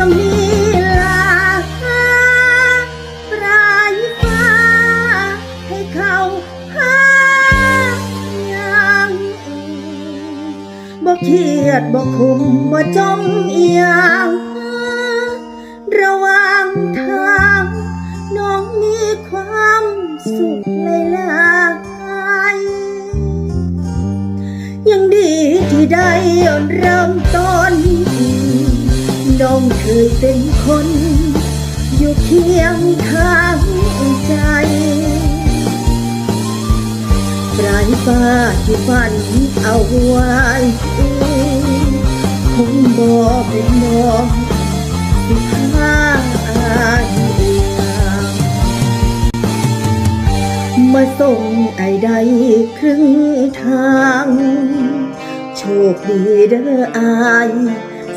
สมีลาปลายฟ้า ให้เขาหายังบ่เครียดบ่คุมบ่จมเอียงระว่างทางน้องมีความสุขหลายๆยังดีที่ได้เริ่มต้น น้องเคยเป็นคน อยู่เคียงข้างใจปลายฟ้าที่ฝันเอาไว้คงบอกเป็นมองสิพาอายมาส่งไอ้ใดครึ่งทาง โชคดีเด้ออาย